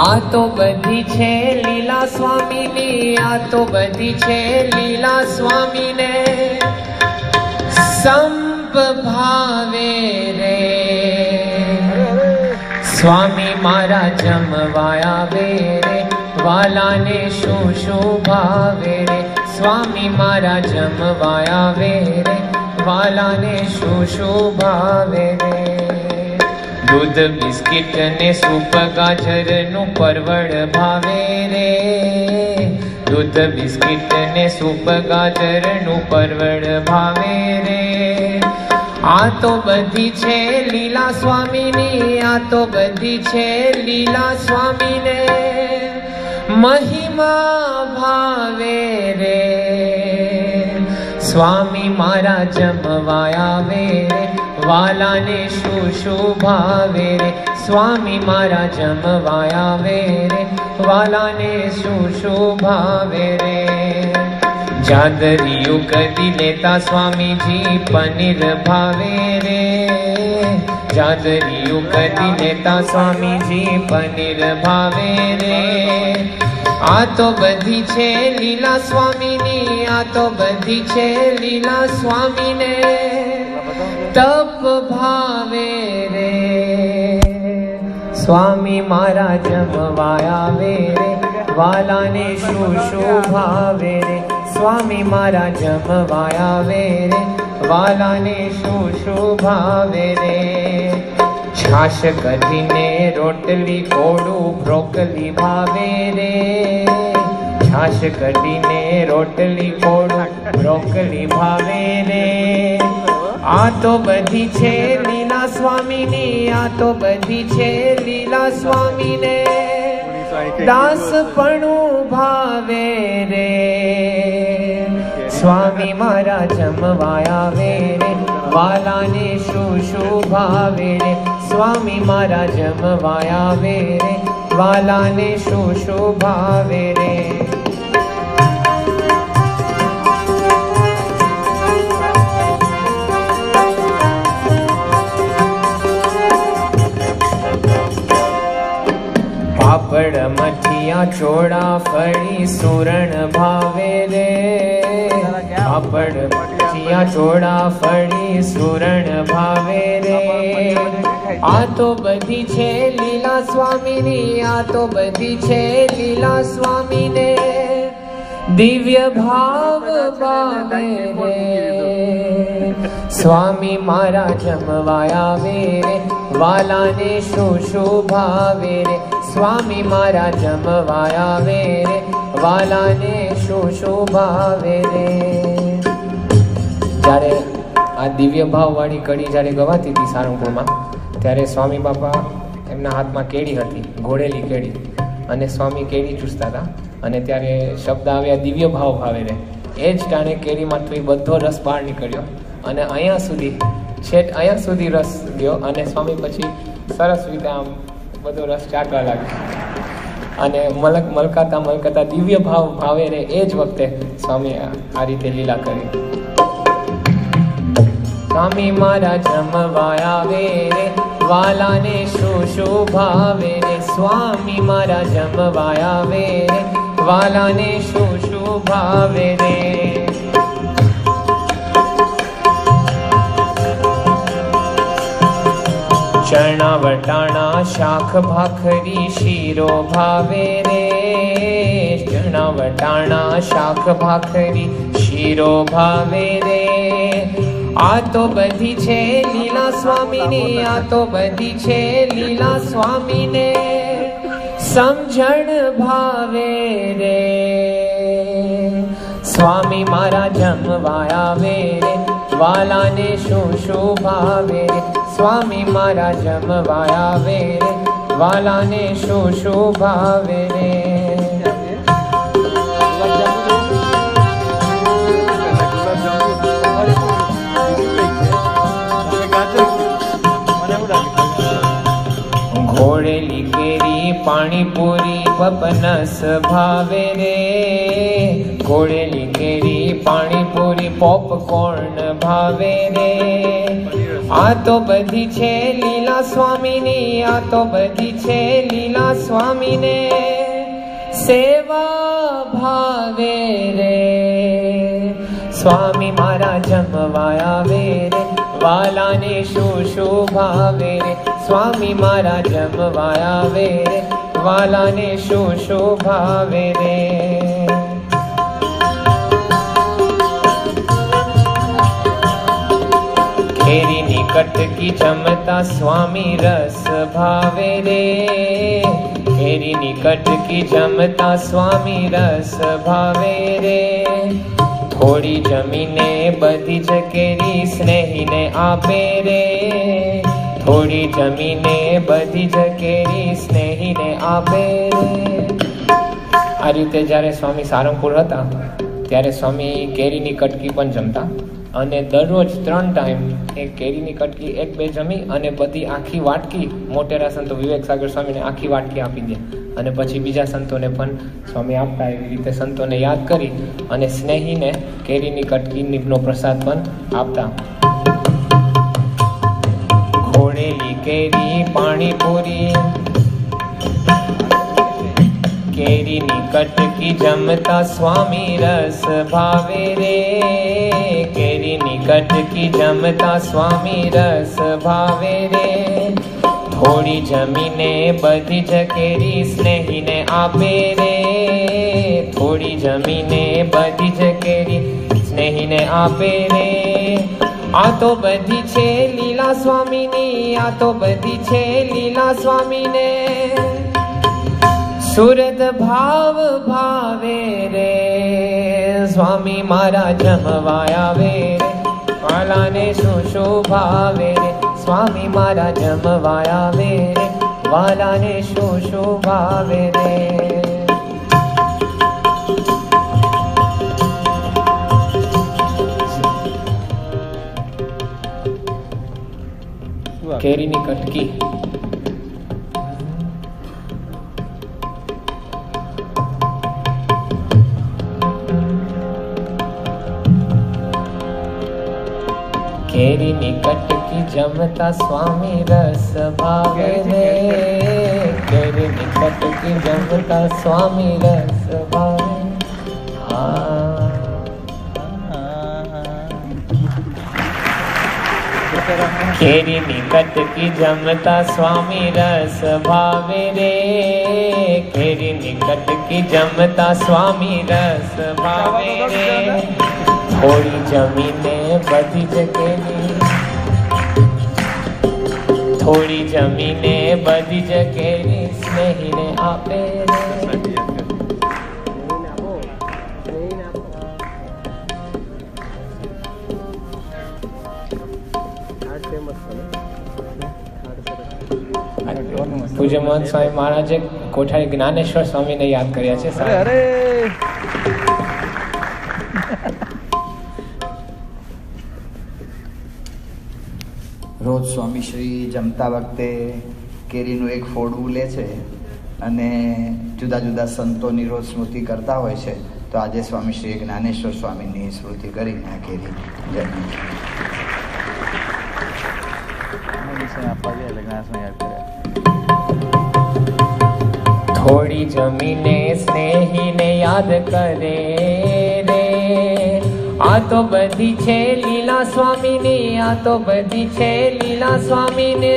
આ તો બધી છે લીલા સ્વામીની, આ તો બધી છે લીલા સ્વામીને. સંપ ભાવે રે. સ્વામી મારા જમવાયા વે રે, વાલાને શું શું ભાવે રે. સ્વામી મારા જમવાયા વે રે, વાલાને શું શું ભાવે રે. દૂધ, બિસ્કિટ ને સૂપ ગાજરનું પરવળ ભાવે રે. દૂધ, બિસ્કિટ ને સૂપ ગાજરનું પરવળ ભાવે રે. આ તો બધી છે લીલા સ્વામીની, આ તો બધી છે લીલા સ્વામીને. મહિમા ભાવે રે. સ્વામી મારા જમવાયા વે વાલાને શું શું ભાવે રે સ્વામી મારા જમવાયા વે રે વાલાને શું શું ભાવે રે જાદરિયું કદી લેતા સ્વામીજી પનીર ભાવે રે જાદરિયું કદી લેતા સ્વામીજી પનીર ભાવે રે આ તો બધી છે લીલા સ્વામીની આ તો બધી છે લીલા સ્વામીને તપ ભાવે રે સ્વામી મારા જમવાયા વે રે વાલાને શું શું ભાવે રે સ્વામી મારા જમવાયા વે રે વાલાને શું શું ભાવે રે છાશ કઢીને રોટલી કોળું બ્રોકલી ભાવે રે. છાશ કઢીને રોટલી કોળું બ્રોકલી ભાવે રે. આ તો બધી છે લીલા સ્વામીની, આ તો બધી છે લીલા સ્વામીને. દાસપણું ભાવે રે. સ્વામી મારા જમવાયા વે વાલાને શું શું ભાવે રે. સ્વામી મારા જમવાયા વે વાલાને શું શું ભાવે રે? પાપડ મઠિયા ચોળા ફળી સુરણ ભાવે રે. પાપડ મઠિયા ચોળા ફળી સુરણ ભાવે રે. આ તો બધી છે લીલા સ્વામીની, આ તો બધી છે લીલા સ્વામીને. દિવ્ય ભાવ પામે રે. સ્વામી મારા જમવાયા વેરે વાલાને શું શું ભાવે રે. સ્વામી મારા જમવાયા વેરે વાલાને શું શું ભાવે રે. જ્યારે આ દિવ્ય ભાવવાળી કડી જ્યારે ગવાતી હતી સારંગપુરમાં, ત્યારે સ્વામી બાપા એમના હાથમાં કેડી હતી, ઘોડેલી કેડી અને સ્વામી કેડી ચૂસતા હતા. અને ત્યારે શબ્દ આવ્યા દિવ્ય ભાવ ભાવે રે. એ જ ટાણે કેળીમાંથી બધો રસ બહાર નીકળ્યો. અને અહીંયા સુધી, છેટ અહીંયા સુધી રસ ગયો. અને સ્વામી પછી સરસ રીતે આમ બધો રસ ચાટવા લાગ્યો. અને મલક મલકાતા મલકાતા દિવ્ય ભાવ ભાવે રે એ જ વખતે સ્વામી આ આ રીતે લીલા કરી. स्वामी मरा जमवाया वे वाला शो शो स्वामी मरा जमवाया वे वाला शो शो चणा वटाणा शाख भाखरी शिरो भावेरे चणा वटाणा शाख भाखरी शिरो भावेरे આ તો બધી છે લીલા સ્વામીની આ તો બધી છે લીલા સ્વામીને સમજણ ભાવે રે સ્વામી મારા જમવાયા વે રે વાલાને શું શું ભાવે રે સ્વામી મારા જમવાયા વે રે વાલાને શું શું ભાવે રે પાણીપુરી પપનસ ભાવે રે. ઘોળેલી કેરી, પાણીપુરી, પોપકોર્ન ભાવે રે. આ તો બધી છે લીલા સ્વામીની, આ તો બધી છે લીલા સ્વામીને. સેવા ભાવે રે. સ્વામી મારા જમવાયા આવે રે, વાલાને શું શું ભાવે રે? સ્વામી મારા જમવાયા આવે વાલાને શું શું ભાવે રે નિકટ કટકી જમતા સ્વામી રસ ભાવે રે. નિકટ કટકી જમતા સ્વામી રસ ભાવે રે. થોડી જમીને બધી જ કેરી સ્નેહીને આપે રે. થોડી જમીને બધી જ કેરી સ્નેહીને આપે આ રીતે જ્યારે સ્વામી સારંગપુર હતા, ત્યારે સ્વામી કેરીની કટકી પણ જમતા અને દરરોજ ત્રણ ટાઈમ એ કેરીની કટકી એક બે જમી અને બધી આખી વાટકી, મોટેરા સંતો વિવેક સાગર સ્વામીને આખી વાટકી આપી દે. અને પછી બીજા સંતોને પણ સ્વામી આપતા એવી રીતે સંતોને યાદ કરી અને સ્નેહીને કેરીની કટકીનો પ્રસાદ પણ આપતા. ઘોડેલી કેરી, પાણીપુરી. કેરીની કટકી જમતા સ્વામી રસ ભાવે રે. કેરીની કટકી જમતા સ્વામી રસ ભાવે રે. થોડી જમીને બધી જ કેરી સ્નેહીને આપે રે. થોડી જમીને બધી જ કેરી સ્નેહીને આપે રે. આ તો બધી છે લીલા સ્વામીની, આ તો બધી છે લીલા સ્વામીને. સુરત ભાવ ભાવે રે, સ્વામી મારા જમવાયા વે વાલાને શું શું ભાવે સ્વામી મારા જમવાયા વે વાલાને શું શું ભાવે રે. કેરીની કટકી. કેરીની કટકી જમતા સ્વામી રસ ભાવે રે કેરીની કટકી જમતા સ્વામી રસ ભાવે કેરીની કટકી જમતા સ્વામી રસ ભાવે રે કેરીની કટકી જમતા સ્વામી રસ ભાવે રે થોડી જમીને બધી જ કેરી થોડી જમીને બધી જ કેરી સ્નેહીને આપે રે પૂજ્ય મોહન સ્વામી મહારાજે કોઠારી જ્ઞાનેશ્વર સ્વામીને યાદ કર્યા છે. અરે અરે! રોજ સ્વામી શ્રી જમતા વખતે કેરીનું એક ફોડવું લે છે અને જુદા જુદા સંતોની રોજ સ્મૃતિ કરતા હોય છે તો આજે સ્વામી શ્રી જ્ઞાનેશ્વર સ્વામીની સ્મૃતિ કરીને આ કેરી જમી મેડિસિન થોડી જમીને સ્નેહીને યાદ કરે રે. આ તો બધી છે લીલા સ્વામીની, આ તો બધી છે લીલા સ્વામીને.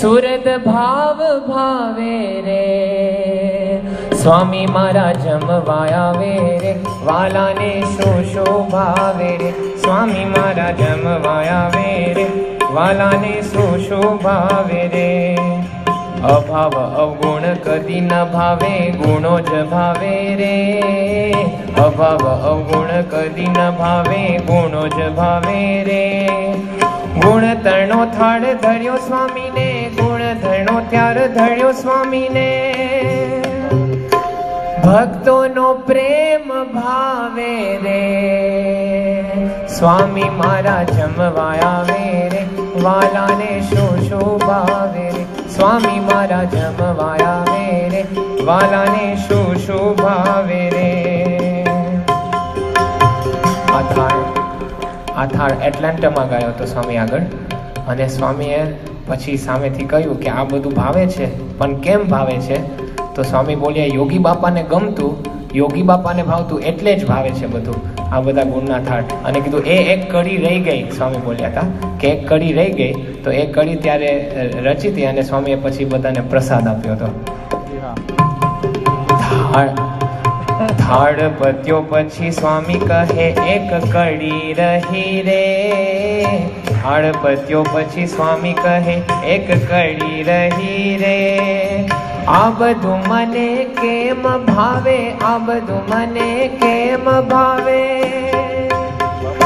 સુરત ભાવ ભાવે રે. સ્વામી મારા જમવાયા વે રે, વાલાને શું શું ભાવે રે. સ્વામી મારા જમવાયા વે રે, વાલાને શું શું ભાવે રે. અભાવ અવગુણ કદી ન ભાવે ગુણો જ ભાવે રે અભાવ અવગુણ કદી ન ભાવે ગુણો જ ભાવે રે ગુણ તરણો થાળ ધર્યો સ્વામીને ગુણ ધરણો ત્યાર ધર્યો સ્વામીને ભક્તોનો પ્રેમ ભાવે રે સ્વામી મારા જમવાયા વે રે વાલાને શું શું ભાવે રે સ્વામી મારા જમવાયા વે વાલાને શું શું ભાવે રે આ થાળ એટલાન્ટામાં ગયો હતો સ્વામી આગળ. અને સ્વામીએ પછી સામેથી કહ્યું કે આ બધું ભાવે છે, પણ કેમ ભાવે છે? તો સ્વામી બોલ્યા, યોગી બાપાને ગમતું યોગી બાપાને ભાવતું એટલે જ ભાવે છે બધું. આ બધા ગુણના થાળ અને કીધું એ એક કડી રહી ગઈ. સ્વામી બોલ્યા હતા કે એક કડી રહી ગઈ? તો એ કડી ત્યારે રચી હતી અને સ્વામીએ પછી બધાને પ્રસાદ આપ્યો હતો. થાળ પત્યો પછી સ્વામી કહે એક કડી રહી રે. થાળ પત્યો પછી સ્વામી કહે એક કડી રહી રે. આ બધું મને કેમ ભાવે? આ બધું મને કેમ ભાવે?